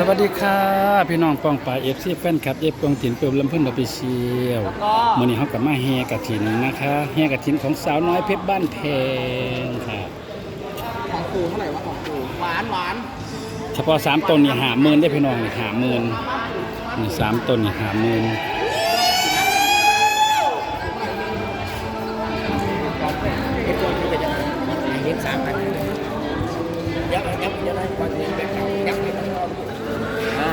สวัสดีค่ะ พี่น้องปองป่ายเอฟซีแฟนคลับเอฟปองถิ่นเปิมลำเพิ่นดอกไปเชียวมื้อนี้เฮากลับมาแห่กะถินนะคะแห่กะถินของสาวน้อยเพชรบ้านแพงค่ะของปูเท่าไหร่วะของปูหวานหวานเฉพาะสามต้นนี่หาหมื่นได้อพี่น้องนี่หาหมื่นนี่สามต้นนี่หาหมื่น ยักษ์ยักษ์ยังไงบางทีแบบยักษ์ยักษ์อ่า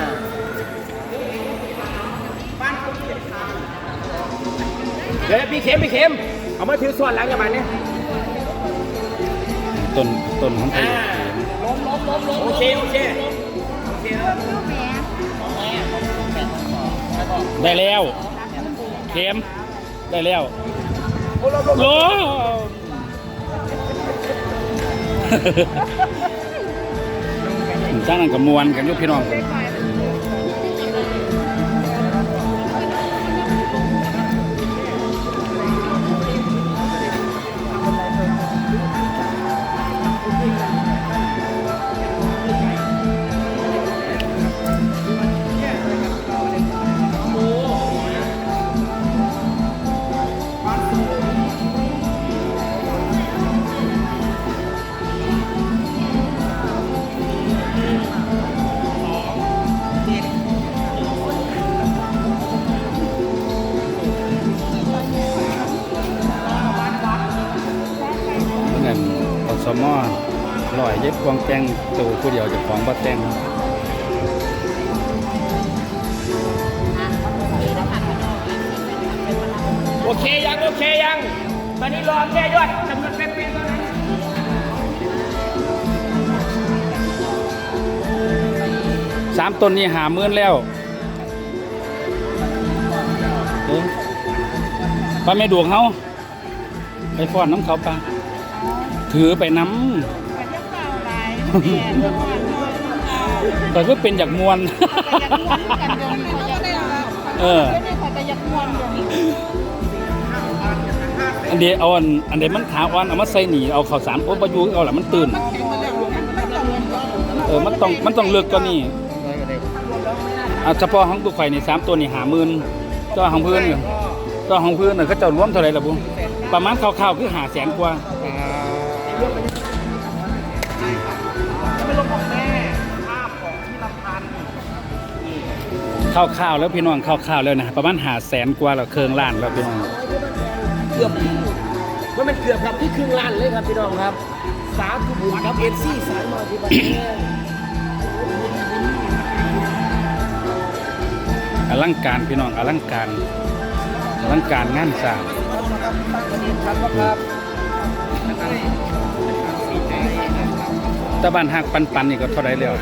เดี๋ยวพี่เข็มพี่เข็มเอามาถือส่วนหลังกันมาเนี่ยต้นต้นของไทยล้มล้มล้มล้มโอเคโอเคโอเคแล้วได้แล้วเข็มได้แล้วโอ้ล้มล้มโล จ้างนั้นกับมวนกันอยุพี่น้อง ควงแตงตัวผู้เดียวเจะของบ่แตงโอเคยังโอเคยัง ตอนนี้รอแค่ยอดจำนวนเป็นๆเท่านั้นสามต้นนี้หาหมื่นแล้วเอ้ยป้าแม่ดวงเขาไปฟ้อนน้ำเขาปะถือไปน้ำ แต่ก็เป็นจากมวลเอออันเดียวเอาอันอันเดียวมันขาอ่อนเอามาใส่หนีเอาข้าวสารโอ้ประยุกต์เอาหละมันตื่นเออมันต้องมันต้องเลือกตัวนี้เอาเฉพาะของตัวไข่นี่สามตัวนี่หาหมื่นตัวของพื่อนเนี่ยตัวของพื่อนเนี่ยเขาจะรวมเท่าไหร่ล่ะบุ้งประมาณคร่าวๆคือหาแสนกว่า คร่าวๆแล้วพี่น้องคร่าวๆแล้วนะประมาณหาแสนกว่าแล้วเครื่องล้านแล้วพี่น้องเกือบว่ามันเกือบครับที่ครึ่งล้านเลยครับพี่น้องครับ สาธุบุญครับเอ็นซี่สายมาที่บ้านแม่อลังการพี่น้องอลังการอลังการงานสร้างครับครับแต่บ้านหักปันปันๆนี่ก็เท่าไหรแล้ว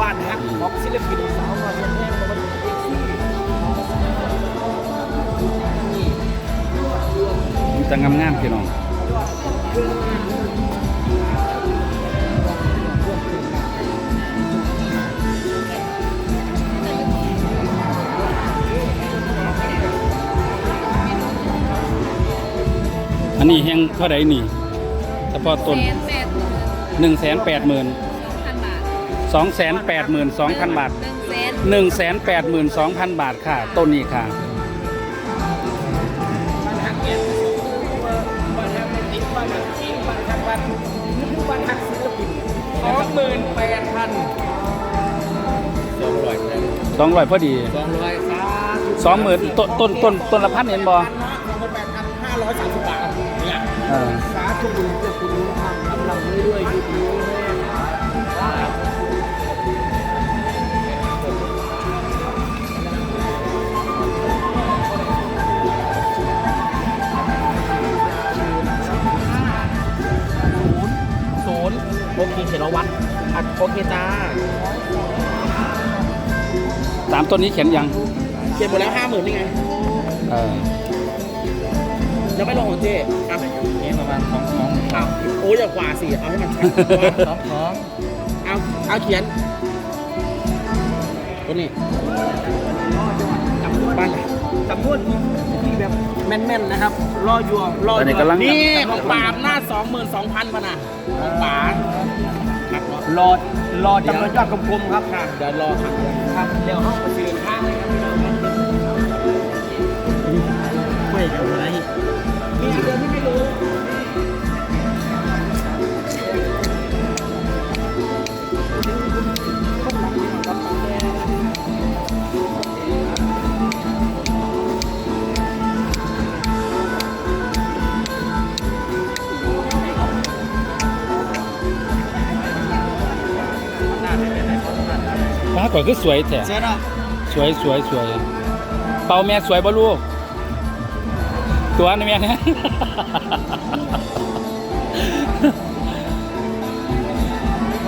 สายทุกๆสายบ้านฮักของศิลปินสาวมาแม่มาเป็นเอ็นซี่มันจะงามๆพี่น้องอันนี้แห้งเท่าไหรนี่เฉพาะต้นแสนแปดหมื่นหนึ่งแสนแปดหมื่น 282,000 บาท หนึ่งสน182,000 บาทค่ะ ต้นนี้ค่ะ บ้นแก่หักไม่นหังพันบานหักศิลนสองหมื่นแปดพันสองร้อยพอดี สองร้อยสองหมื่ต้นต้นต้นต้นละพันเห็นบ่ สองหมื่นแปดพันห้าร้อยสามสิบบาทเนี่ยสาธุ โอเคเขียนเอาวัดอัดโอเคจ้าสามต้นนี้เขียนยังเขียนหมดแล้วห้าหมื่นนี่ไงเออยังไม่ลงของเจ๊อะนี่ประมาณของของเอาโอ้ยอย่ากว่าสิเอาให้มันชัดสองของเอาเอาเขียนตัวนี้จำนวนบ้าน จำนวนที่แบบแม่นๆนะครับรออยู่รออยู่นี่ของป่าหน้าสองหมื่นสองพันป่ะนะของป่าครับเนาะ รอรอจำนวนยอดกลมๆครับค่ะเดี๋ยวรอครับครับเดี๋ยวห้องประชุมข้างเลยครับพี่น้องครับ ไม่กับอะไร ป้าก่อยคือสวยแท้เสร็จอะสวยสวยสวยเป่าแม่สวยบ่ลูกตัวนี่แม่นะ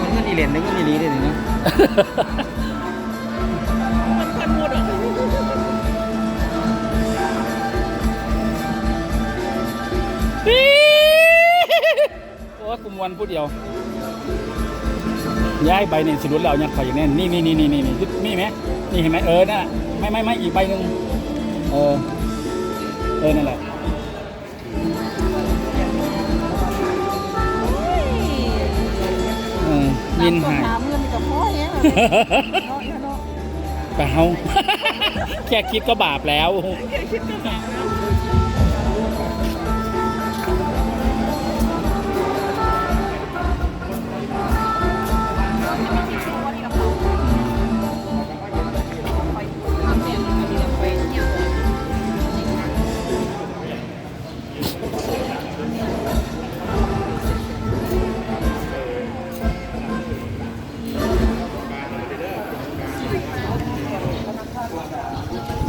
มันก็ดีเหรียญนึกว่าดีลีได้เลยนะโอ้กุมวันพูดเดียว ย้ายใบนี่สิรุนแล้วยังไข่อย่างแน่นี่นี่นี่นี่นี่นี่นี่ไหมนี่เห็นไหมเออนั่นน่ะไม่ไม่ไม่อีกใบหนึ่งเออเออนั่นแหละเออมินหายหาเงินกับพ่อเนี่ยเนาะเนาะเปล่าแค่คิดก็บาปแล้ว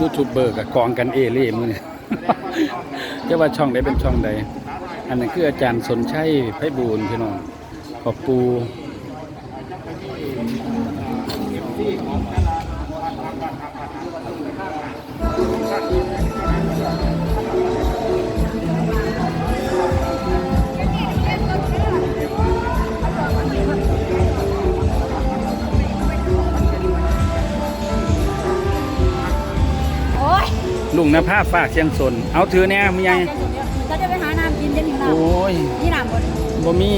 ยูทูบเบอร์กับกองกันเอเล่มือนี่จะว่าช่องใดเป็นช่องใด อันนั้นคืออาจารย์สนชัยไพบูลย์พี่น้องขอบปู ลุงนภาฝากเชียงสน เอาถือแน่มีไงจะจะไปหาน้ำกินจะหิวน้โอ้ยำนี่น้ำบนบ่มี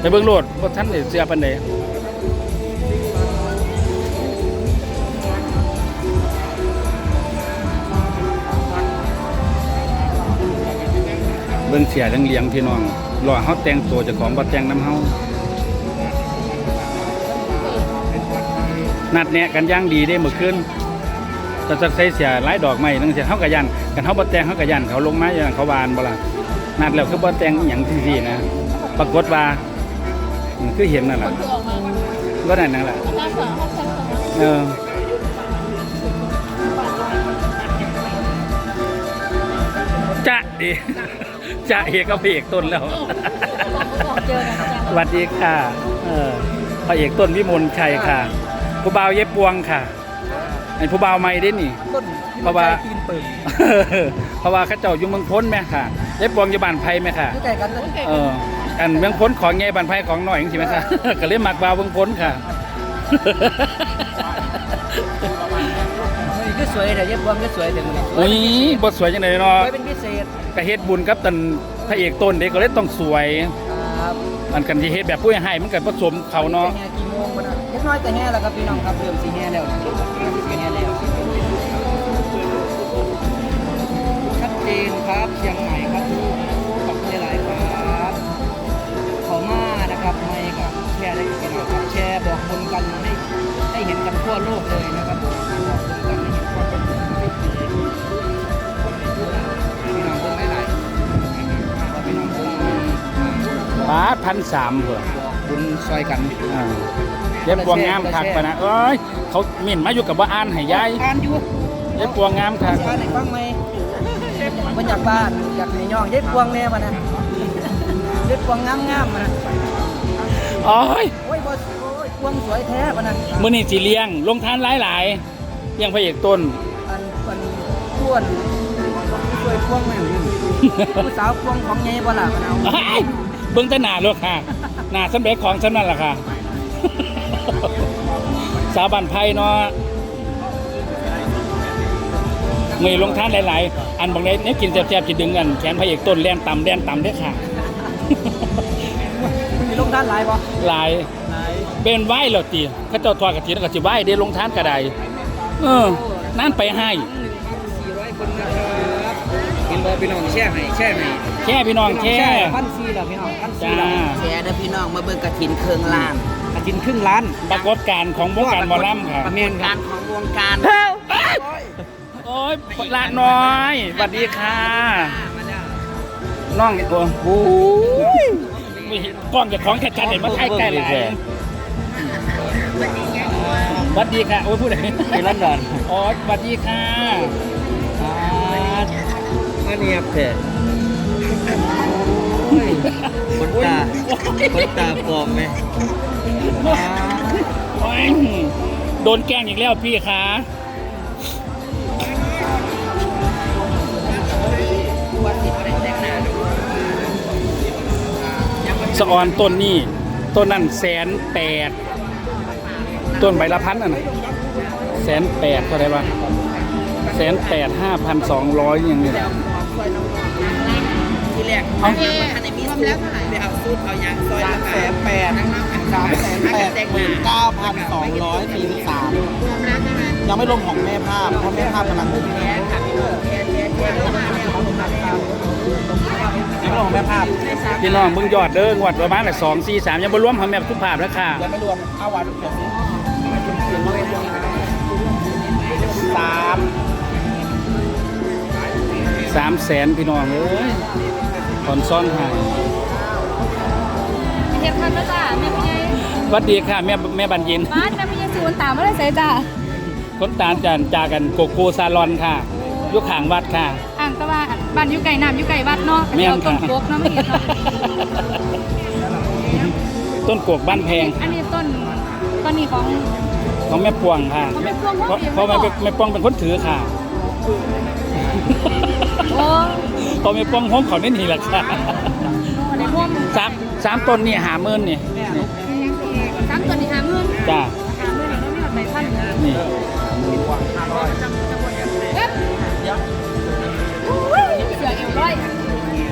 ไปเบิ่งโลดบ่ทันได้เสียปานใดเบิ่งเสียเลี้ยงๆพี่น้องรอเฮาแต่งตัวเจ้าของบ่แต่งนํเฮานัดแนะกันอย่างดีได้เมื่อคืน จะจะใส่เสียหลายดอกไม้จังซี่เฮาก็ยันกันเฮาบ่แตงเฮาก็ยันเขาลงมาอย่างเขาวานบ่ล่ะนัดแล้วคือบ่แตงอหยังที่ๆนะ ปรากฏว่าคือเห็นนั่นแหละก็นั่นนั่นแหละอาการสองห้องชั้นสองเออจะดิจะเอกกับพระเอกต้นแล้วสวัสดีค่ะ เออพระเอกต้นวิมลชัยค่ะผู้บ่าวเย็บปวงค่ะ ไอ้ผู้บ่าวใหม่ได้นี่ ต้นเพราะว่าตีนเปิดเพราะว่าเข้าเจ้าอยู่เมืองพ้นไหมค่ะเย็บปวงอยู่บ้านไผ่ไหมค่ะ อยู่ใกล้กันเลยเอออันเมืองพ้นของไงบ้านไผ่ของหน่อยจริงไหมคะก็เลยมักบ่าวเมืองพ้นค่ะนี่ก็สวยแต่เย็บรวมก็สวยแต่มันอุ้ยบทสวยจังเลยเนาะสวยเป็นพิเศษกระเฮ็ดบุญกับตันพระเอกต้นเด็กก็เลยต้องสวย ครับอันกันที่เฮ็ดแบบผู้ให้มันก็ผสมเขาเนาะแห่กี่โมงมั นอะเล็กน้อยแต่แห่แล้วครับพี่น้องครับเริ่มสีแห่แล้วสีแห่แล้วชัดเจนครับเชียงใหม่ครับขอบคุณหลายๆครับขอมานะครับไม่กับแชร์ได้พี่น้องครับแชร์บอกบุญกันให้ได้เห็นกันทั่วโลกเลยนะครับบอกบุญกันให้เห็นความเป็นจริงพี่น้องเพิ่งหลายๆพี่น้องเพิ่งบาทพันสามเพื่อบอกบุญซอยกันอ่า เย็บปวงงามคักปะนะเอ้ยเขาหมิ่นมาอยู่กับว่าอ่านให้ยายอ่านอยู่เย็บปวงงามคักอ่านให้ฟังไหมมันจากบ้านอยากให้ย่องเย็ดพวงแน่มานะเย็ดพวงงามๆมานะโอ้ยโอ้ยบ่โอ้ยพวงสวยแท้มานะมื้อนี้สิเลี้ยงลงทานหลายๆเลี้ยงพระเอกต้นอันอันพ้วนสวยพวงแม่ผู้สาวพวงของไงบ่ล่ะมันเอาอ้ายเบิ่งแต่หน้าโลกค่ะหน้าสำเร็จของฉันนั่นล่ะค่ะ สาวบ้านไผ่เนาะมือลงทานหลาย ๆ อันบางเนี้ยกินแซ่บๆจิดึงกันแขนพระเอกต้นแล่นต่ำแล่นต่ำเด้อค่ะมันมีลงท่านหลายปะหลายหลายเป็นไหวแล้วตีเขาเจ้าทอดกระถินก็สิไหวได้ลงทานก็ได้เออนั่นไปให้หนึ่งพันสี่ร้อยคนนะครับเห็นบอพี่น้องแช่ให้แช่ให้แค่พี่น้องแค่พันสี่แล้วพี่น้องพันสี่จ้าแล้วแชร์เด้อพี่น้องมาเบิ่งกระถินเครื่องล้า นอาจินครึ่งล้านปรากฏการณ์ของวงการหมอลำค่ะเมนคการับรของวงการโอ้ยละน้อยสวัสดีค่ะ มาแล้วน้องโอ้โหกล้องกับของชัดๆเห็นมาใกล้ใกล้หลายสวัสดีค่ะ โอ้ยพูดอะไรไปลอนดอนอ๋อสวัสดีค่ะมาเนียบเถอะคนตาคนตาปลอมไหม โดนแกล้งอีกแล้วพี่คะสะออนต้นนี่ต้นนั่นแสนแปดต้นใบละพันอะนะแสนแปดเท่าไหร่บ้างแสนแปดห้าพันสองร้อยอย่างนี้ที่แรกเอายังมาทันในมีสูตรไปเอาสูตรเอายังซอยละแสนแปด สามแสนแปดหมื่นเก้าพันสองร้อยสี่สิบสามยังไม่รวมของแม่ภาพเพราะแม่ภาพกำลังแย่ค่ะพี่น้องแย่แย่แย่ยังไม่รวมของแม่ภาพพี่น้องเบิ่งยอดเด้องวดประมาณสองสี่สามยังบ่รวมของแม่ทุกภาพแล้วค่ะยังไม่รวมข้าวหวานเขียวสิสามสามแสนพี่น้องเอ้ยถอนซ่อนหายเทียบทันแล้วจ้าแม่พี่ใหญ่ สวัสดีค่ะแม่แม่บันยินบ้านแม่พี่ใหญ่สูนตามมาได้ใส่จ้าคนตาลจันจากันโกโกซาลอนค่ะอยุขางวัดค่ะอ่างตะวันบ้านอยู่ไก่น้ำอยู่ไก่วัดเนาะแม่นเอาต้ค่ะนกกเนาะไม่เห็นเนาะต้นกวกบ้านแพง อันนี้ต้นต้นนี้ของของแม่พวงค่ะของแม่พวงเพราะของเพราะแม่แม่พวงแม่พวงเป็นคนถือค่ะโอ้พอแม่พวงห้องเขาเน้นนี่แหละค่ะในร่วมสามสามต้นนี่หาหมื่นนี่สามต้นนี่หาหมื่นจ้าหาหมื่นแล้วมีหอดใบพันนี่เอ๊ะอุ้ยเสือเอวร้อย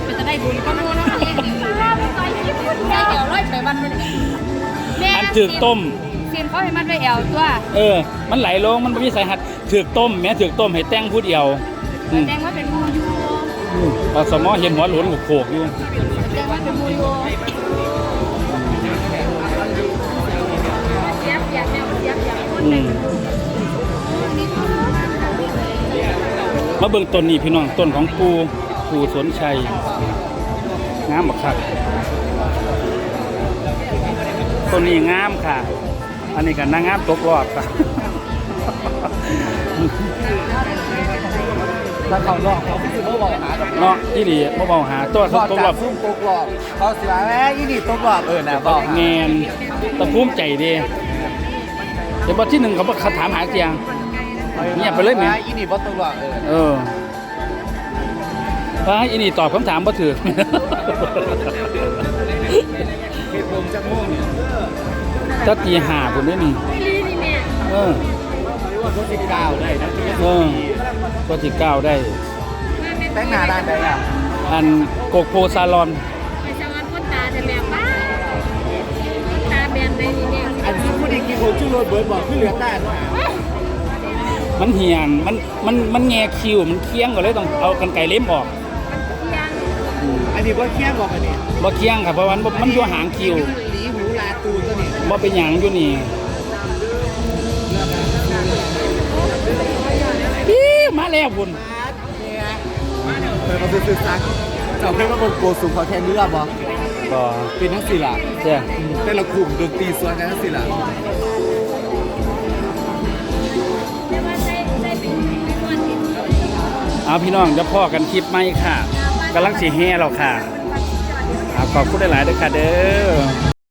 เป็นจะได้บุญก็รู้นะเองว่าไปต่อยญี่ปุ่นเสือเอวร้อยไปวันมันแม่อันถือต้มเซียนเขาให้มันไว้แอวตัว เออ มันไหลลง มันไม่มีสายหัดถือกต้ม แม้ถือกต้มให้แต่งผู้เดียวอืมแดงว่าเป็นมูยูอสมอเห็นหัวหลุนโขกๆอยู่แดงว่าเป็นมูยู มมาเบิ่งต้นนี้พี่น้องต้นของปูปูสวนชัยงามบักคักต้นนี้งามค่ะ อันนี้ก็นางงามตกรอบค่ะถ้าเขาลอกเขาคือเขาบอกหาดอกเนาะที่ดีบ่เบาหาตัวรเขาอดตกรจาอกบซุ่มตกหลอกเขาสิว่าแม่อีนี่ตกหลอกเออนะบอกแงนตะภูมิใจเด้ เดี๋ยวบอที่หนึ่งเขาบอกเขาถามหาเสียง เงียบไปเลยแม่อีนี่บ่ตกหลอกเออเออว่าอินี่ตอบคำถามบ่ถือเหตุผมจะม่วงเนี่ยถ้าตีหาผมได้นี่ไม่รีนี่แม่เออว่าเขาสิก้าวได้นะที่เออ ก็ที่ก้าวได้แต่งหน้าด้านใดอะอันโกโกซาลอน ไปสวรรค์คนตาแต่แบบป้าตาแบบไหนนี่แม่อันนี้ผู้ ดีกินคนชื่อโรเบิร์ตบอกคือเหลือแต่หน้ามันเหียนมันมันมันแงคิวมันเคี้ยงก็เลยต้องเอากันไก่เล็มออกอันนี้ว่าเคี้ยงบอกอันนี้บ่เคี้ยงครับเพราะว่ามันมันอยู่หางคิวหลีหูลาตูนตัวนี้บ่เป็นหยังอยู่นี่อีมาแล้วบุญเคยมาซื้อซักเจ้าเคยมาบนโกสุมเขาแทนเรือบ่ ก็เป็นทั้งสี่ละเจ้าแต่ละกลุ่มดนตรีส่วนกันทั้งสี่ละเอาพี่น้องจะพ่อกันคลิปไหมค่ะกำลังสีแห่เราค่ะอ่าขอบคุณหลายๆด้วยค่ะเด้อ